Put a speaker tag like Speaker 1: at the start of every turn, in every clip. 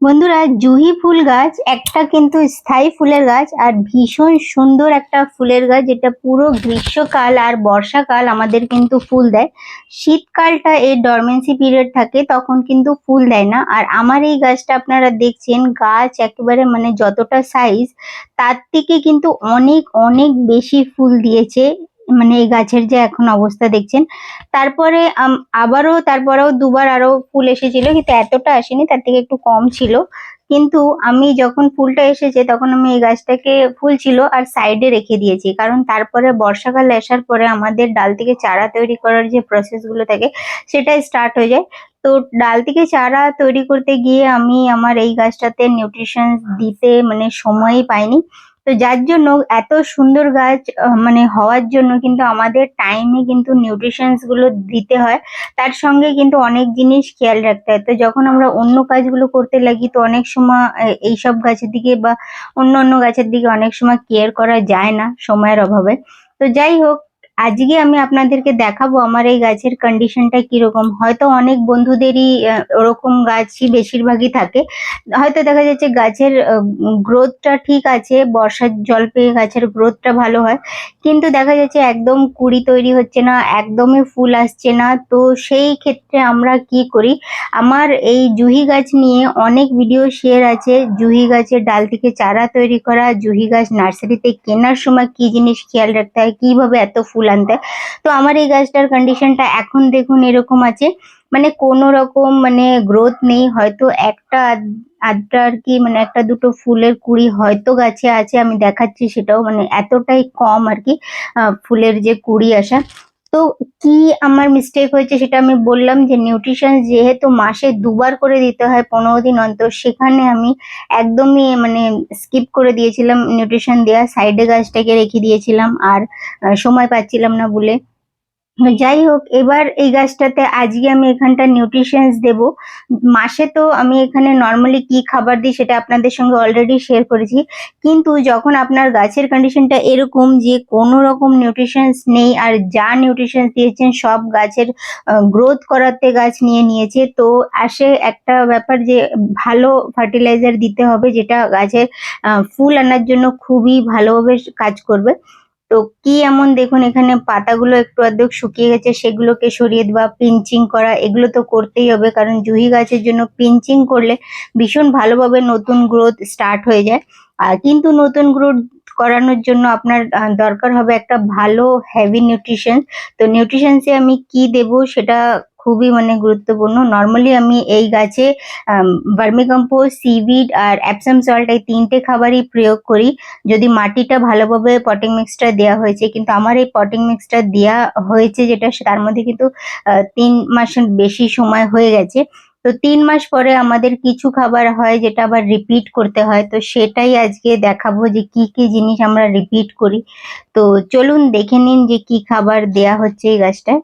Speaker 1: বন্ধুরা, জুহি ফুল গাছ, একটা কিন্তু স্থায়ী ফুলের গাছ, আর ভীষণ সুন্দর একটা ফুলের গাছ, যেটা পুরো গ্রীষ্মকাল আর বর্ষাকাল আমাদের কিন্তু ফুল দেয়। শীতকালটা এর ডরমেন্সি পিরিয়ড থাকে, তখন কিন্তু ফুল দেয় না। আর আমার এই গাছটা আপনারা দেখছেন, গাছ একেবারে মানে যতটা সাইজ তার থেকে কিন্তু অনেক অনেক বেশি ফুল দিয়েছে। মানে এই গাছের যে এখন অবস্থা দেখছেন, তারপরে আবারও তারপরেও দুবার আরও ফুল এসেছিল, কিন্তু এতটা আসেনি, তার থেকে একটু কম ছিল। কিন্তু আমি যখন ফুলটা এসেছে, তখন আমি এই গাছটাকে, ফুল ছিল আর সাইডে রেখে দিয়েছি। কারণ তারপরে বর্ষাকাল আসার পরে আমাদের ডাল থেকে চারা তৈরি করার যে প্রসেসগুলো থাকে সেটা স্টার্ট হয়ে যায়। তো ডাল থেকে চারা তৈরি করতে গিয়ে আমি আমার এই গাছটাতে নিউট্রিশন দিতে মানে সময়ই পাইনি। তো যার জন্য এত সুন্দর গাছ মানে হওয়ার জন্য কিন্তু আমাদের টাইমে কিন্তু নিউট্রিশনসগুলো দিতে হয়। তার সঙ্গে কিন্তু অনেক জিনিস খেয়াল রাখতে হয়। তো যখন আমরা অন্য কাজগুলো করতে লাগি, তো অনেক সময় এইসব গাছের দিকে বা অন্য অন্য গাছের দিকে অনেক সময় কেয়ার করা যায় না সময়ের অভাবে। তো যাই হোক আজকে আমি আপনাদেরকে দেখাবো আমার এই গাছের কন্ডিশনটা কীরকম। হয়তো অনেক বন্ধুদেরই ওরকম গাছই বেশিরভাগই থাকে। হয়তো দেখা যাচ্ছে গাছের গ্রোথটা ঠিক আছে, বর্ষার জল পেয়ে গাছের গ্রোথটা ভালো হয়। কিন্তু দেখা যাচ্ছে একদম কুড়ি তৈরি হচ্ছে না, একদমই ফুল আসছে না। তো সেই ক্ষেত্রে আমরা কি করি? আমার এই জুহি গাছ নিয়ে অনেক ভিডিও শেয়ার আছে। জুহি গাছের ডাল থেকে চারা তৈরি করা, জুহি গাছ নার্সারিতে কেনার সময় কি জিনিস খেয়াল রাখতে হয়? কীভাবে এত ফুল আনতে তো আমার এই গাছটার কন্ডিশনটা এখন দেখুন এরকম আছে। মানে কোনো রকম মানে গ্রোথ নেই। হয়তো একটা আধ- আধটা আর কি মানে একটা দুটো ফুলের কুড়ি হয়তো গাছে আছে, আমি দেখাচ্ছি সেটাও। মানে এতটাই কম আর কি ফুলের যে কুড়ি আসা। তো কি আমার মিস্টেক হয়েছে সেটা আমি বললাম যে নিউট্রিশন যেহেতু মাসে দুবার করে দিতে হয় পনেরো দিন অন্তর, সেখানে আমি একদমই মানে স্কিপ করে দিয়েছিলাম নিউট্রিশন দেওয়া সাইডে গাছটাকে রেখে দিয়েছিলাম আর সময় পাচ্ছিলাম না বলে। যাই হোক এবার এই গাছটাতে আজকে আমি এখানটা নিউট্রিশনস দেব। মাসে তো আমি এখানে নর্মালি কি খাবার দিই সেটা আপনাদের সঙ্গে অলরেডি শেয়ার করেছি। কিন্তু যখন আপনার গাছের কন্ডিশনটা এরকম যে কোনো রকম নিউট্রিশনস নেই আর যা নিউট্রিশনস দিয়েছেন সব গাছের গ্রোথ করাতে গাছ নিয়ে নিয়েছে, তো আসে একটা ব্যাপার যে ভালো ফার্টিলাইজার দিতে হবে যেটা গাছের ফুল আনার জন্য খুবই ভালোভাবে কাজ করবে। তো কি এমন দেখুন, এখানে পাতাগুলো একটু অর্ধেক শুকিয়ে গেছে, সেগুলোকে সরিয়ে দেওয়া পিঞ্চিং করা, এগুলো তো করতেই হবে, কারণ জুহি গাছের জন্য পিঞ্চিং করলে ভীষণ ভালোভাবে নতুন গ্রোথ স্টার্ট হয়ে যায়। আর কিন্তু নতুন গ্রোথ করানোর জন্য আপনার দরকার হবে একটা ভালো হেভি নিউট্রিশন তো নিউট্রিশনসে আমি কি দেব সেটা খুবই মানে গুরুত্বপূর্ণ। নর্মালি আমি এই গাছে ভার্মিকম্পোস্ট সিভিড আর অ্যাপসাম সল্ট এই তিনটে খাবারই প্রয়োগ করি। যদি মাটিটা ভালোভাবে পটিং মিক্সটা দেওয়া হয়েছে, কিন্তু আমার এই পটিং মিক্সটা দেওয়া হয়েছে যেটা তার মধ্যে কিন্তু তিন মাসের বেশি সময় হয়ে গেছে। তো তিন মাস পরে আমাদের কিছু খাবার হয় যেটা আবার রিপিট করতে হয়। তো সেটাই আজকে দেখাবো যে কি কি জিনিস আমরা রিপিট করি। তো চলুন দেখে নিন যে কি খাবার দেয়া হচ্ছে এই গাছটায়।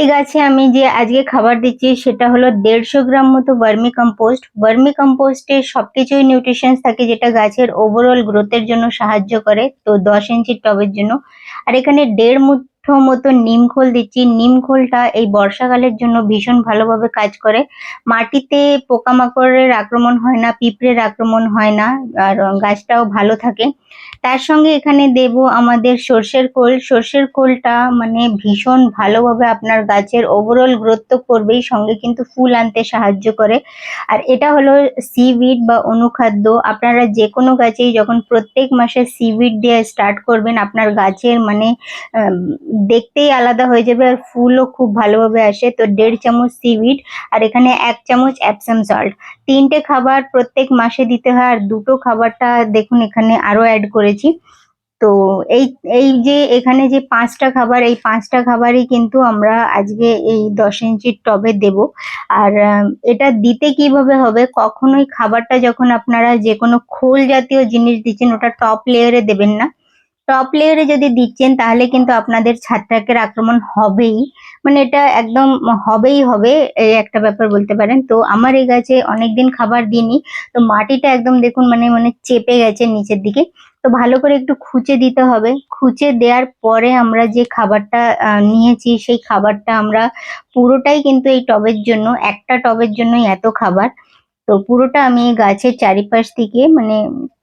Speaker 1: এই গাছে আমি যে আজকে খাবার দিচ্ছি সেটা হলো দেড়শো গ্রাম মতো ভার্মি কম্পোস্ট। ভার্মি কম্পোস্টে সবকিছুই নিউট্রিশনস থাকে যেটা গাছের ওভারঅল গ্রোথের জন্য সাহায্য করে, তো দশ ইঞ্চির টবের জন্য। আর এখানে দেড় মুঠো মতো নিম খোল দিচ্ছি। নিম খোলটা এই বর্ষাকালের জন্য ভীষণ ভালোভাবে কাজ করে। মাটিতে পোকামাকড়ের আক্রমণ হয় না, পিঁপড়ের আক্রমণ হয় না, আর গাছটাও ভালো থাকে। তার সঙ্গে এখানে দেব আমাদের সর্ষের খোল। সর্ষের খোলটা মানে ভীষণ ভালোভাবে আপনার গাছের ওভারঅল গ্রোথ তো করবেই, সঙ্গে কিন্তু ফুল আনতে সাহায্য করে। আর এটা হলো সিভিড বা অনুখাদ্য। আপনারা যে কোনো গাছেই যখন প্রত্যেক মাসে সিভিড দিয়ে স্টার্ট করবেন, আপনার গাছের মানে দেখতেই আলাদা হয়ে যাবে আর ফুলও খুব ভালোভাবে আসে। তো দেড় চামচ সিভিড আর এখানে এক চামচ অ্যাপসাম সল্ট তিনটে খাবার প্রত্যেক মাসে দিতে হয় আর দুটো খাবারটা দেখুন এখানে আরও অ্যাড করেছি। তো এই এই যে এখানে যে পাঁচটা খাবার, এই পাঁচটা খাবারই কিন্তু আমরা আজকে এই দশ ইঞ্চির টবে দেব। আর এটা দিতে কীভাবে হবে, কখনোই খাবারটা যখন আপনারা যে কোনো খোল জাতীয় জিনিস দিচ্ছেন, ওটা টপ লেয়ারে দেবেন না। টপ লেয়ারে যদি দিচ্ছেন, তাহলে কিন্তু আপনাদের ছাত্রাকের আক্রমণ হবেই। মানে এটা একদম হবেই হবে, এই একটা ব্যাপার বলতে পারেন। তো আমার এই গাছে অনেকদিন খাবার দিইনি, তো মাটিটা একদম দেখুন মানে মানে চেপে গেছে নিচের দিকে। তো ভালো করে একটু খুঁচে দিতে হবে। খুঁচে দেওয়ার পরে আমরা যে খাবারটা নিয়েছি, সেই খাবারটা আমরা পুরোটাই কিন্তু এই টবের জন্য, একটা টবের জন্যই এত খাবার। তো পুরোটা আমি গাছের চারিপাশ থেকে মানে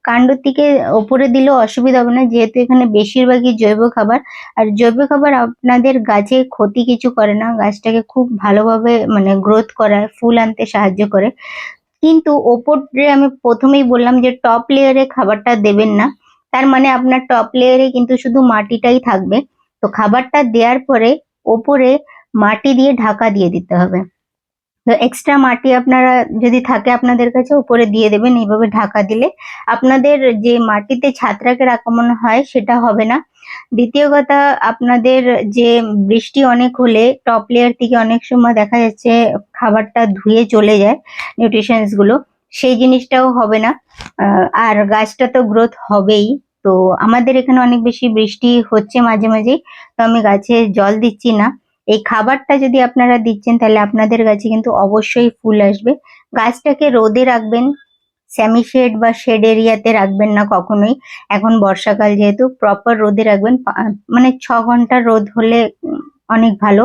Speaker 1: কাণ্ডর থেকে ওপরে দিলেও অসুবিধা হবে না, যেহেতু এখানে বেশিরভাগই জৈব খাবার। আর জৈব খাবার আপনাদের গাছে ক্ষতি কিছু করে না, গাছটাকে খুব ভালোভাবে মানে গ্রোথ করায়, ফুল আনতে সাহায্য করে। কিন্তু ওপরে আমি প্রথমেই বললাম যে টপ লেয়ারে খাবারটা দেবেন না। তার মানে আপনার টপ লেয়ারে কিন্তু শুধু মাটিটাই থাকবে। তো খাবারটা দেওয়ার পরে ওপরে মাটি দিয়ে ঢাকা দিয়ে দিতে হবে। তো এক্সট্রা মাটি আপনারা যদি থাকে আপনাদের কাছে, উপরে দিয়ে দেবেন। এইভাবে ঢাকা দিলে আপনাদের যে মাটিতে ছাত্রাকের আক্রমণ হয়, সেটা হবে না। দ্বিতীয় কথা, আপনাদের যে বৃষ্টি অনেক হলে টপ লেয়ার থেকে অনেক সময় দেখা যাচ্ছে খাবারটা ধুয়ে চলে যায় নিউট্রিশনসগুলো। সেই জিনিসটাও হবে না। আর গাছটা তো গ্রোথ হবেই। তো আমাদের এখানে অনেক বেশি বৃষ্টি হচ্ছে মাঝে মাঝেই। তো আমি গাছে জল দিচ্ছি না। এই খাবারটা যদি আপনারা দিচ্ছেন, তাহলে আপনাদের গাছে কিন্তু অবশ্যই ফুল আসবে। গাছটাকে রোদে রাখবেন। সেমি শেড বা শেড এরিয়াতে রাখবেন না কখনোই। এখন বর্ষাকাল যেহেতু প্রপার রোদে রাখবেন। মানে ছ ঘণ্টা রোদ হলে অনেক ভালো।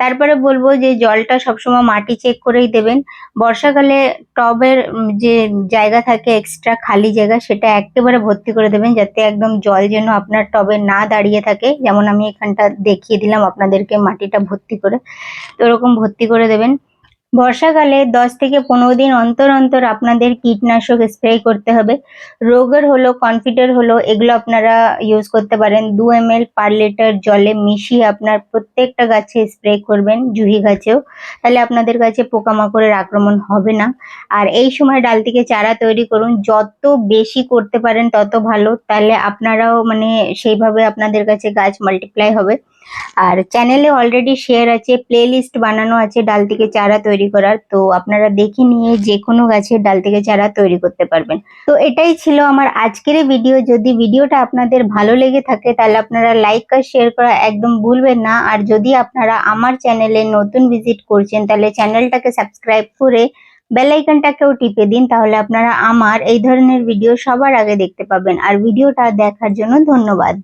Speaker 1: তারপরে বলব যে জলটা সবসময় মাটি চেক করেই দেবেন। বর্ষাকালে টবের যে জায়গা থাকে এক্সট্রা খালি জায়গা, সেটা একেবারে ভর্তি করে দেবেন যাতে একদম জল যেন আপনার টবে না দাঁড়িয়ে থাকে। যেমন আমি এখানটা দেখিয়ে দিলাম আপনাদেরকে মাটিটা ভর্তি করে। তো ওরকম ভর্তি করে দেবেন। বর্ষাকালে দশ থেকে পনেরো দিন অন্তর অন্তর আপনাদের কীটনাশক স্প্রে করতে হবে। রোগের হলো কনফিডার হলো, এগুলো আপনারা ইউজ করতে পারেন। দু এম এল পার লিটার জলে মিশিয়ে আপনার প্রত্যেকটা গাছে স্প্রে করবেন, জুহি গাছেও। তাহলে আপনাদের গাছে পোকামাকড়ের আক্রমণ হবে না। আর এই সময় ডাল থেকে চারা তৈরি করুন। যত বেশি করতে পারেন, তত ভালো। তাহলে আপনারাও মানে সেইভাবে আপনাদের কাছে গাছ মাল্টিপ্লাই হবে। আর চ্যানেলে অলরেডি শেয়ার আছে প্লে লিস্ট বানানো আছে ডাল থেকে চারা তৈরি করার। তো আপনারা দেখে নিয়ে যে কোনো গাছের ডাল থেকে চারা তৈরি করতে পারবেন। তো এটাই ছিল আমার আজকের ভিডিও যদি ভিডিওটা আপনাদের ভালো লেগে থাকে, তাহলে আপনারা লাইক আর শেয়ার করা একদম ভুলবেন না। আর যদি আপনারা আমার চ্যানেলে নতুন ভিজিট করছেন, তাহলে চ্যানেলটাকে সাবস্ক্রাইব করে বেল আইকনটাকেও টিপে দিন। তাহলে আপনারা আমার এই ধরনের ভিডিও সবার আগে দেখতে পাবেন। আর ভিডিওটা দেখার জন্য ধন্যবাদ।